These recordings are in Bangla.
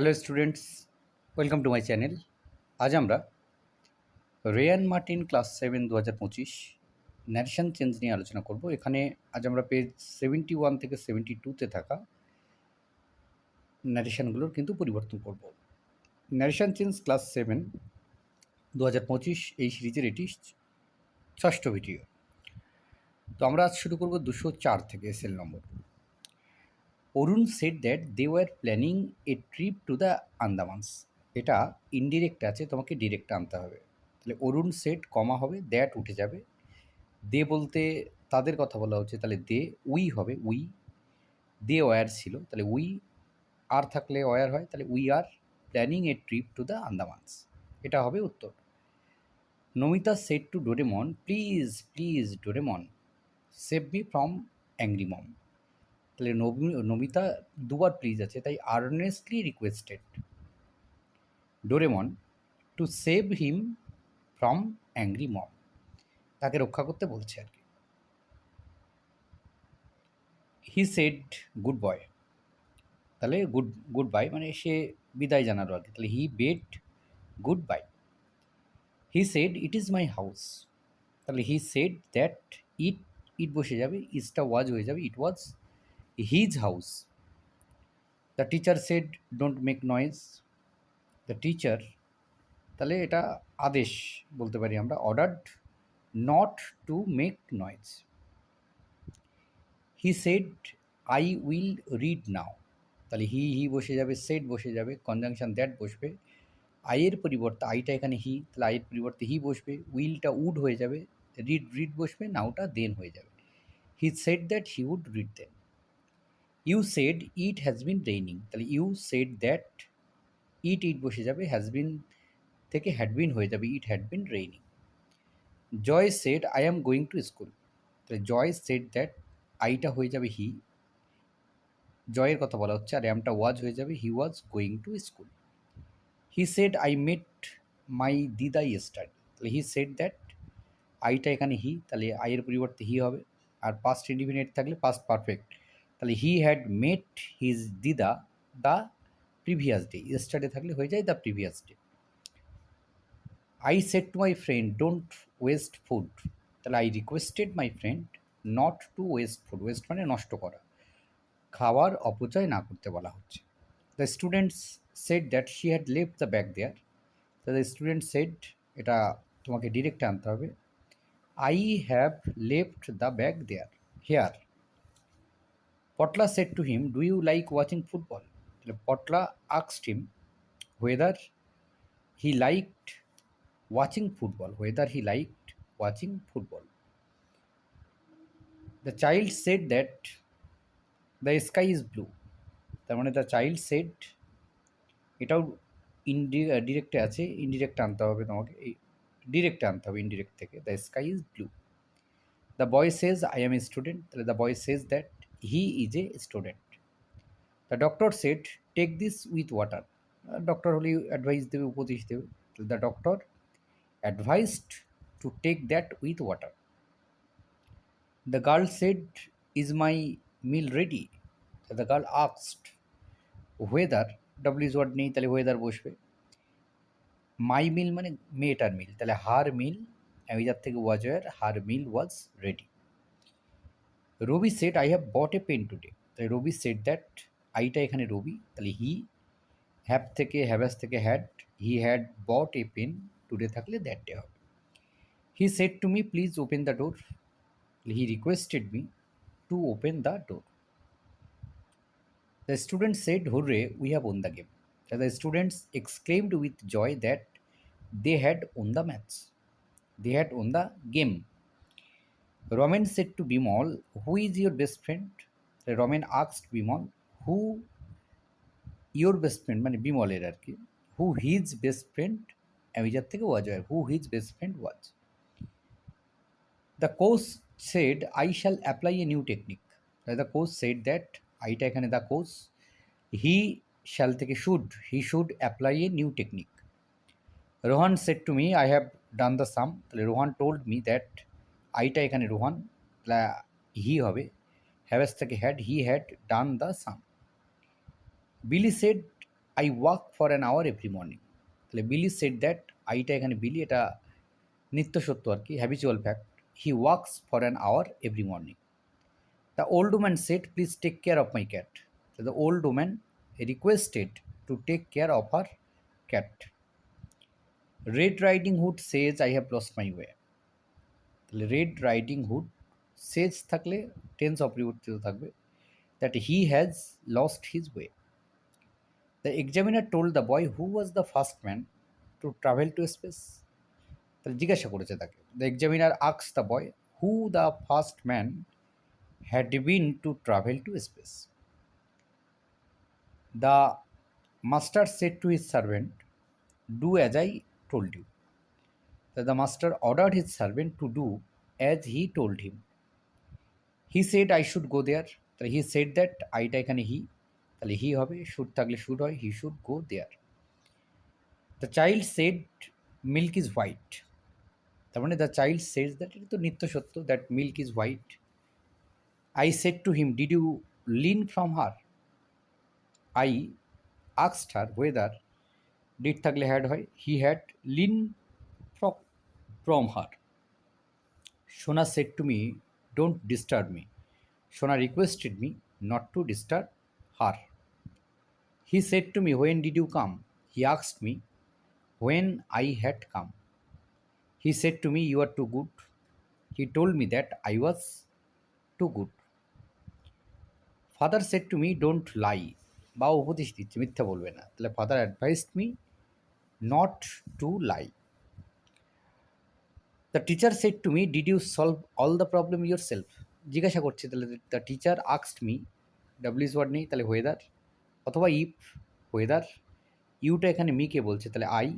Hello students welcome to my channel আজ আমরা রেয়ান মার্টিন ক্লাস সেভেন দু হাজার পঁচিশ ন্যারেশন চেঞ্জ নিয়ে আলোচনা করব। এখানে আজ আমরা পেজ সেভেন্টি ওয়ান থেকে সেভেন্টি টুতে থাকা ন্যারেশনগুলোর কিন্তু পরিবর্তন করব। ন্যারেশন চেঞ্জ ক্লাস সেভেন দু হাজার পঁচিশ এই সিরিজের এটি ষষ্ঠ ভিডিও তো আমরা আজ শুরু করব দুশো চার থেকে SL number Arun said that they were planning a trip to the Andamans এটা ইনডিরেক্ট আছে, তোমাকে ডিরেক্ট আনতে হবে। তাহলে অরুণ সেট কমা হবে দ্যাট উঠে যাবে। দে বলতে তাদের কথা বলা হচ্ছে, তাহলে দে উই হবে উই দে ওয়ার ছিল, তাহলে উই আর থাকলে ওয়ার হয়, তাহলে we are planning a trip to the Andamans এটা হবে উত্তর। Namita said to Doraemon please please Doraemon save me from angry mom তাহলে নমিতা দুবার প্লিজ আছে, তাই earnestly requested Doraemon to save him from angry mom তাকে রক্ষা করতে বলছে আর কি। হি সেড গুড বয় তাহলে গুড গুড বাই মানে সে বিদায় জানালো আর কি। তাহলে he bade good bye he said it is my house তাহলে he said that it it বসে যাবে ইজটা ওয়াজ হয়ে যাবে it was his house the teacher said don't make noise the teacher তাহলে এটা আদেশ, বলতে পারি আমরা ordered not to make noise he said I will read now তাহলে হি হি বসে যাবে সেট বসে যাবে কনজাংশন দ্যাট বসবে। আইয়ের পরিবর্তে আইটা এখানে হি তাহলে আইয়ের পরিবর্তে হি বসবে উইলটা উড হয়ে যাবে রিড রিড বসবে নাওটা দেন হয়ে যাবে। He said that he would read then you said it has been raining তাহলে you said that it it বসে যাবে হ্যাজ বিন থেকে হ্যাড বিন হয়ে যাবে it had been raining Joy said I am going to school তাহলে জয় সেড দ্যাট আইটা হয়ে যাবে হি জয়ের কথা বলা হচ্ছে, আর অ্যামটা ওয়াজ হয়ে যাবে he was going to school he said I met my dida yesterday তাহলে হি সেড দ্যাট আইটা এখানে হি তাহলে আইয়ের পরিবর্তে হি হবে। আর পাস্ট ইন্ডিফিনিট থাকলে পাস্ট পারফেক্ট তাহলে he had met his dida the previous day yesterday থাকলে হয়ে যায় the previous day I said to my friend don't waste food তাহলে I requested my friend not to waste food waste মানে নষ্ট করা। খাওয়ার অপচয় না করতে বলা হচ্ছে। The students said that she had left the bag there the student said এটা তোমাকে ডিরেক্ট আনতে হবে I have left the bag there here said to him do you like watching football তাহলে পটলা আক্সড হিম whether he liked watching football, whether he liked watching football. The child said that the sky is blue. তার মানে দ্য চাইল্ড সেড এটাও ইনডি ডিরেক্টে আছে ইনডিরেক্ট আনতে হবে তোমাকে, এই ডিরেক্টে আনতে হবে ইনডিরেক্ট থেকে। The sky is blue the boy says I M A student তাহলে the boy says that he is a student the doctor said take this with water doctor হলে অ্যাডভাইস দেবে উপদেশ দেবে the doctor advised to take that with water the girl said is my meal ready the girl আক্সড ওয়েদার ডাব্লিউজ ওয়ার্ড নেই, তাহলে ওয়েদার বসবে। মাই মিল মানে মেয়েটার মিল তাহলে হার মিল অ্যাভিজার থেকে was were her meal was ready Rabi said I have bought a pen today তাহলে রবি সেট দ্যাট আইটা এখানে রবি তাহলে হি হ্যাভ থেকে হ্যাভাস থেকে had he had bought a pen today থাকলে দ্যাট ডে হবে he said to me please open the door he requested me to open the door The students said, Hooray, we have won the game. So the students exclaimed with joy that they had won the match. They had won the Roman said to Bimal, Who is your best friend? So Roman asked Bimal, Who your best friend? মানে বিমলের আর কি হু হিজ বেস্ট ফ্রেন্ড অ্যাভিজার থেকে ওয়াজ হয় who his best friend was the coach said I shall apply a new technique the coach said that আইটা এখানে দ্য কোচ হি শ্যাল থেকে should he should apply a new technique Rohan said to me I have done the sum তাহলে রোহান টোল্ড মি দ্যাট আইটা এখানে রোহান হি হবে। হ্যাভেস থেকে had, he had, done the sum. Billy said, I walk for an hour every morning. তাহলে বিলি সেট দ্যাট আইটা এখানে বিলি, এটা নিত্য সত্য আর কি, habitual fact. He works for an hour every morning. The old woman said please take care of my cat. The old woman requested to take care of her cat. Red riding hood says, I have lost my way. তাহলে রেড রাইডিং হুড, সেজ থাকলে টেন্স অপরিবর্তিত থাকবে that he has lost his way the examiner told the boy who was the first man to travel to space তাহলে জিজ্ঞাসা করেছে তাকে। The examiner আক্স the boy who the first man had been to travel to space the master said to his servant do as I told you the master ordered his servant to do as he told him. He said, I should go there. তাহলে হি সেড দ্যাট আইটা এখানে হি তাহলে হি হবে শুড থাকলে শুড হয় he should go there the child said milk is white তার মানে দ্য চাইল্ড সেজ দ্যাট এটা তো নিত্য সত্য that milk is white I said to him did you learn from her I আক্সড her whether did থাকলে হ্যাড হয় he had learn from her. Shona said to me, Don't disturb me. Shona requested me not to disturb her. He said to me, When did you come? He asked me when I had come. He said to me, You are too good. He told me that I was too good. Father said to me, Don't lie. বা উপদেশ দিচ্ছে মিথ্যা বলবে না তাহলে father advised me not to lie the teacher said to me did you solve all the problem yourself জিজ্ঞাসা করছে, তাহলে দ্য টিচার আক্সড মি ডাব্লিউস ওয়ার্ড নেই, তাহলে ওয়েদার অথবা ইফ ওয়েদার ইউটা এখানে মিকে বলছে, তাহলে আই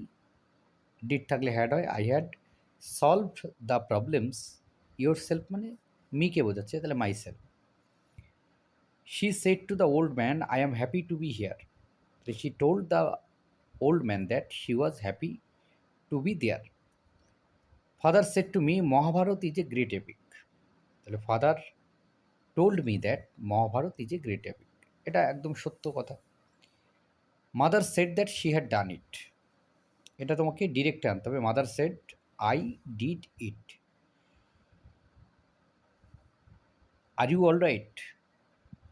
ডিড থাকলে হ্যাড হয় I had solve the problems yourself মানে মিকে বোঝাচ্ছে, তাহলে myself she said to the old man I am happy to be here she told the old man that she was happy to be there father said to me Mahabharat is a great epic তাহলে father told me that Mahabharat is a great epic এটা একদম সত্য কথা। Mother said that she had done it এটা তোমাকে ডিরেক্টে আনতে হবে। Mother said I did it are you all right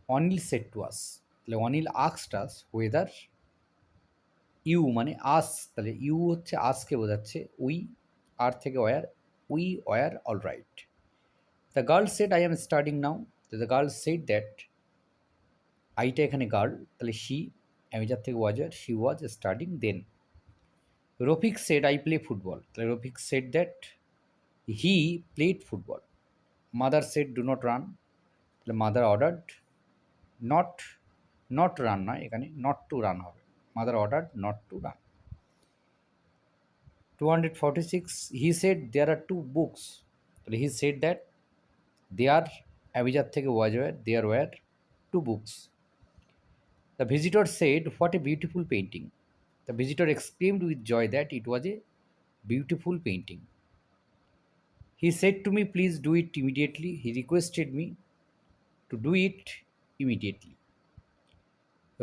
Anil said to us তাহলে অনিল আক্সড আস ওয়েদার ইউ মানে আস তাহলে ইউ হচ্ছে আসকে বোঝাচ্ছে উই আর থেকে were we were all right the girl said I am starting now তো দ্য গার্ল সেট দ্যাট আইটা এখানে গার্ল তাহলে শি আমি যার থেকে ওয়াজার she was starting then Rafiq said I play football তাহলে Rafiq said that he played football mother said do not run তাহলে mother ordered not not run নয় এখানে নট টু রান হবে mother order not to run 246 he said there are two books he said that there abijat থেকে was were there were two books the visitor said what a beautiful painting the visitor exclaimed with joy that it was a beautiful painting he said to me please do it immediately he requested me to do it immediately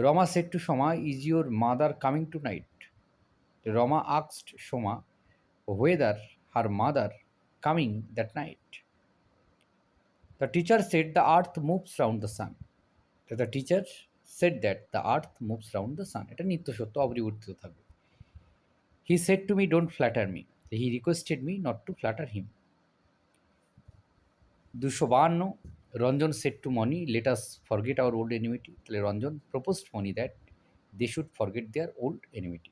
rama said to shoma is your mother coming tonight Rama asked Shoma whether her mother coming that night. The teacher said the earth moves round the sun. The teacher said that the earth moves round the sun. এটা নিত্য সত্য অপরিবর্তিত থাকবে he said to me don't flatter me he requested me not to flatter him দুশো বাহান্ন Ranjan said to Moni let us forget our old enmity তাহলে Ranjan proposed Moni that they should forget their old enmity